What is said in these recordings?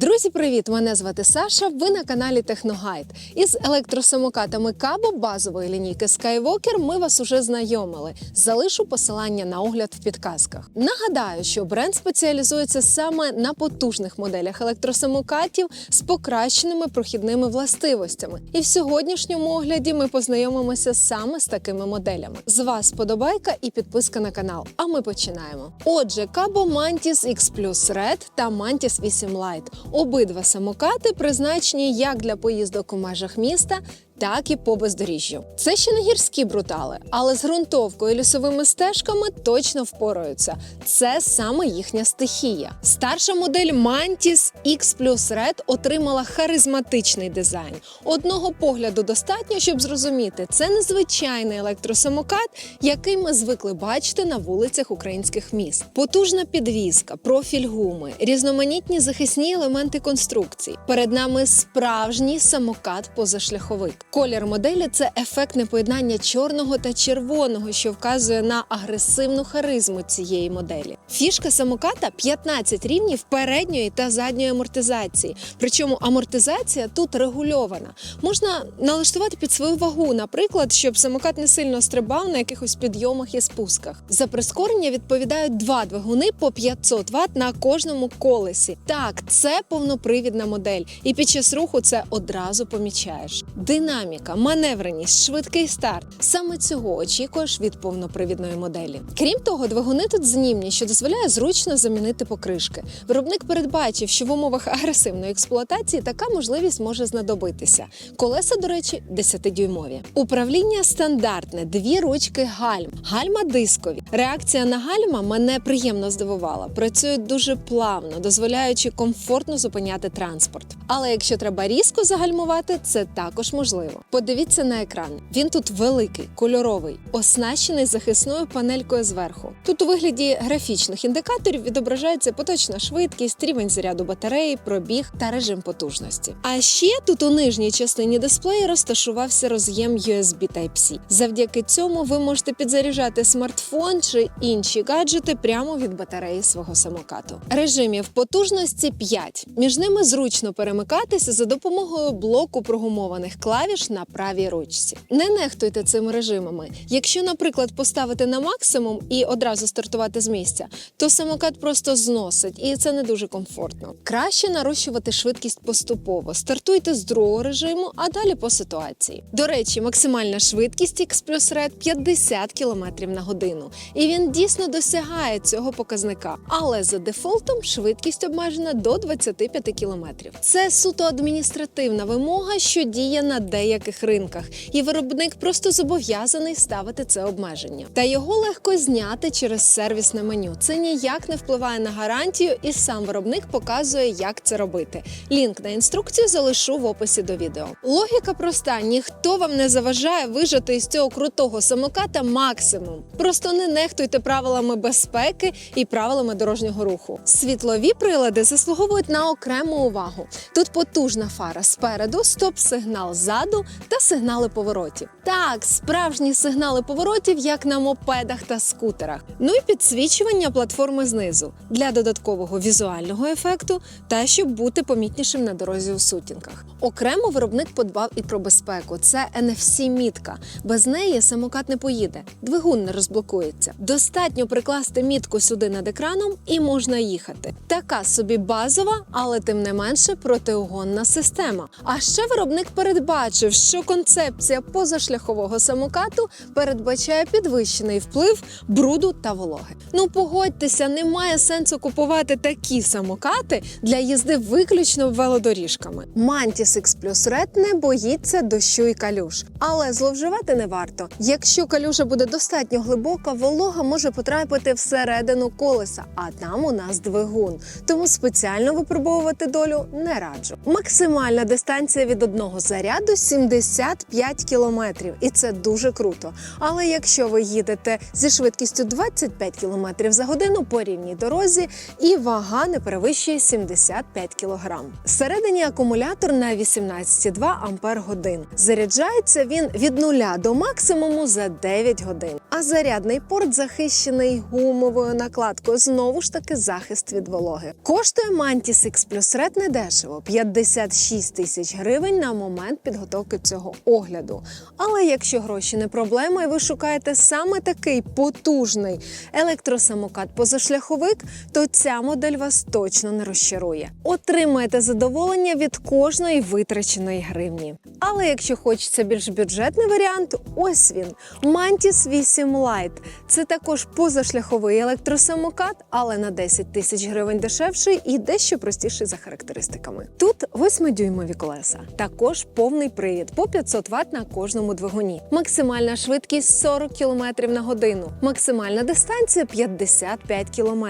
Друзі, привіт! Мене звати Саша. Ви на каналі Техногайд. Із електросамокатами Кабо базової лінійки Skywalker ми вас уже знайомили. Залишу посилання на огляд в підказках. Нагадаю, що бренд спеціалізується саме на потужних моделях електросамокатів з покращеними прохідними властивостями. І в сьогоднішньому огляді ми познайомимося саме з такими моделями. З вас подобайка і підписка на канал. А ми починаємо. Отже, Кабо Mantis X Plus Red та Mantis 8 Lite. Обидва самокати призначені як для поїздок у межах міста, так і по бездоріжжю. Це ще не гірські брутали, але з ґрунтовкою і лісовими стежками точно впораються. Це саме їхня стихія. Старша модель Mantis X Plus Red отримала харизматичний дизайн. Одного погляду достатньо, щоб зрозуміти, це незвичайний електросамокат, який ми звикли бачити на вулицях українських міст. Потужна підвізка, профіль гуми, різноманітні захисні елементи конструкції. Перед нами справжній самокат позашляховик. Колір моделі це ефектне поєднання чорного та червоного, що вказує на агресивну харизму цієї моделі. Фішка самоката 15 рівнів передньої та задньої амортизації. Причому амортизація тут регульована. Можна налаштувати під свою вагу, наприклад, щоб самокат не сильно стрибав на якихось підйомах і спусках. За прискорення відповідають два двигуни по 500 Вт на кожному колесі. Так, це повнопривідна модель, і під час руху це одразу помічаєш. Динаміка, маневреність, швидкий старт. Саме цього очікуєш від повнопривідної моделі. Крім того, двигуни тут знімні, що дозволяє зручно замінити покришки. Виробник передбачив, що в умовах агресивної експлуатації така можливість може знадобитися. Колеса, до речі, 10-дюймові. Управління стандартне, дві ручки гальм, гальма дискові. Реакція на гальма мене приємно здивувала. Працюють дуже плавно, дозволяючи комфортно зупиняти транспорт. Але якщо треба різко загальмувати, це також можливо. Подивіться на екран. Він тут великий, кольоровий, оснащений захисною панелькою зверху. Тут у вигляді графічних індикаторів відображається поточна швидкість, рівень заряду батареї, пробіг та режим потужності. А ще тут у нижній частині дисплею розташувався роз'єм USB Type-C. Завдяки цьому ви можете підзаряджати смартфон чи інші гаджети прямо від батареї свого самокату. Режимів потужності 5. Між ними зручно перемикатися за допомогою блоку прогумованих клавіш на правій ручці. Не нехтуйте цими режимами. Якщо, наприклад, поставити на максимум і одразу стартувати з місця, то самокат просто зносить, і це не дуже комфортно. Краще нарощувати швидкість поступово. Стартуйте з другого режиму, а далі по ситуації. До речі, максимальна швидкість X Plus Red 50 км на годину, і він дійсно досягає цього показника. Але за дефолтом швидкість обмежена до 25 км. Це суто адміністративна вимога, що діє на деяких ринках, і виробник просто зобов'язаний ставити це обмеження. Та його легко зняти через сервісне меню. Це ніяк не впливає на гарантію, і сам виробник показує, як це робити. Лінк на інструкцію залишу в описі до відео. Логіка проста: ніхто вам не заважає вижати із цього крутого самоката максимум. Просто не нехтуйте правилами безпеки і правилами дорожнього руху. Світлові прилади заслуговують на окрему увагу. Тут потужна фара спереду, стоп-сигнал ззаду та сигнали поворотів. Так, справжні сигнали поворотів, як на мопедах та скутерах. Ну і підсвічування платформи знизу для додаткового візуального ефекту та щоб бути помітнішим на дорозі у сутінках. Окремо виробник подбав і про безпеку. Це NFC-мітка. Без неї самокат не поїде, двигун не розблокується. Достатньо прикласти мітку сюди над екраном і можна їхати. Така собі базова, але тим не менше протиугонна система. А ще виробник передбачив, що концепція позашляхового самокату передбачає підвищений вплив бруду та вологи. Ну погодьтеся, немає сенсу купувати такі самокати для їзди виключно велодоріжками. Mantis X Plus Red не боїться дощу і калюж, але зловживати не варто. Якщо калюжа буде достатньо глибока, волога може потрапити всередину колеса, а там у нас двигун. Тому спеціально випробовувати долю не раджу. Максимальна дистанція від одного заряду 75 кілометрів, і це дуже круто. Але якщо ви їдете зі швидкістю 25 км за годину по рівній дорозі, і вага не перевищує 75 кг. Всередині акумулятор на 18,2 ампер годин. Заряджається він від нуля до максимуму за 9 годин. А зарядний порт захищений гумовою накладкою. Знову ж таки, захист від вологи. Коштує Mantis X Plus Red недешево 56 тисяч гривень на момент підготовки цього огляду. Але якщо гроші не проблема, і ви шукаєте саме такий потужний електросамокат позашляховик, то ця модель вас точно не розчарує. Отримаєте задоволення від кожної витраченої гривні. Але якщо хочеться більш бюджетний варіант, ось він Mantis 8 Lite. Це також позашляховий електросамокат, але на 10 тисяч гривень дешевший і дещо простіший за характеристиками. Тут 8-дюймові колеса, також повний привід по 500 Вт на кожному двигуні. Максимальна швидкість 40 км на годину, максимальна дистанція 55 км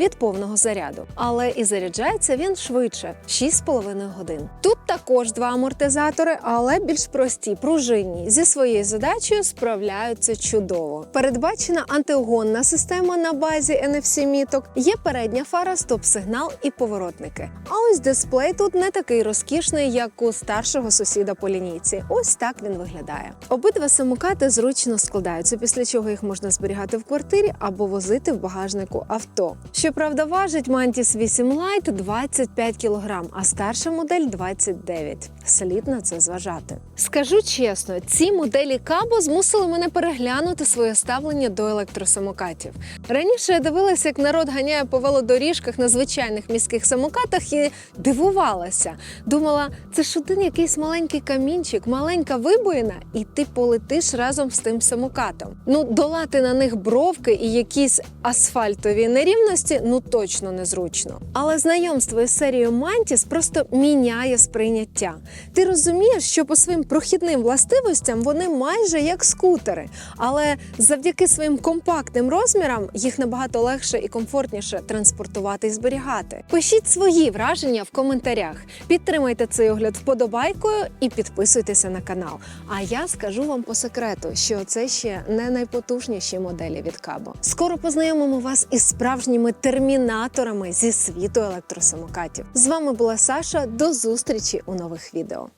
від повного заряду. Але і заряджається він швидше 6,5 годин. Тут також два амортизатори, але більш прості, пружинні. Зі своєю задачею справляються чудово. Передбачена антиугонна система на базі NFC міток. Є передня фара, стоп-сигнал і поворотники. А ось дисплей тут не такий розкішний, як у старшого сусіда по лінійці. Ось так він виглядає. Обидва самокати зручно складаються, після чого їх можна зберігати в квартирі або возити в багажнику авто. Щоправда, важить Mantis 8 Lite 25 кг, а старша модель 29. Слід на це зважати. Скажу чесно, ці моделі Кабо змусили мене переглянути своє ставлення до електросамокатів. Раніше я дивилася, як народ ганяє по велодоріжках на звичайних міських самокатах і дивувалася. Думала, це ж один якийсь маленький камінчик, маленька вибоїна, і ти полетиш разом з тим самокатом. Ну, долати на них бровки і якісь асфальтові нерівності ну точно незручно. Але знайомство із серією Mantis просто міняє сприйняття. Ти розумієш, що по своїм прохідним властивостям вони майже як скутери, але завдяки своїм компактним розмірам їх набагато легше і комфортніше транспортувати і зберігати. Пишіть свої враження в коментарях. Підтримайте цей огляд вподобайкою і підписуйтеся на канал. А я скажу вам по секрету, що це ще не найпотужніші моделі від Кабо. Скоро познайомимо вас із справжніми термінаторами зі світу електросамокатів. З вами була Саша. До зустрічі у нових відео. video.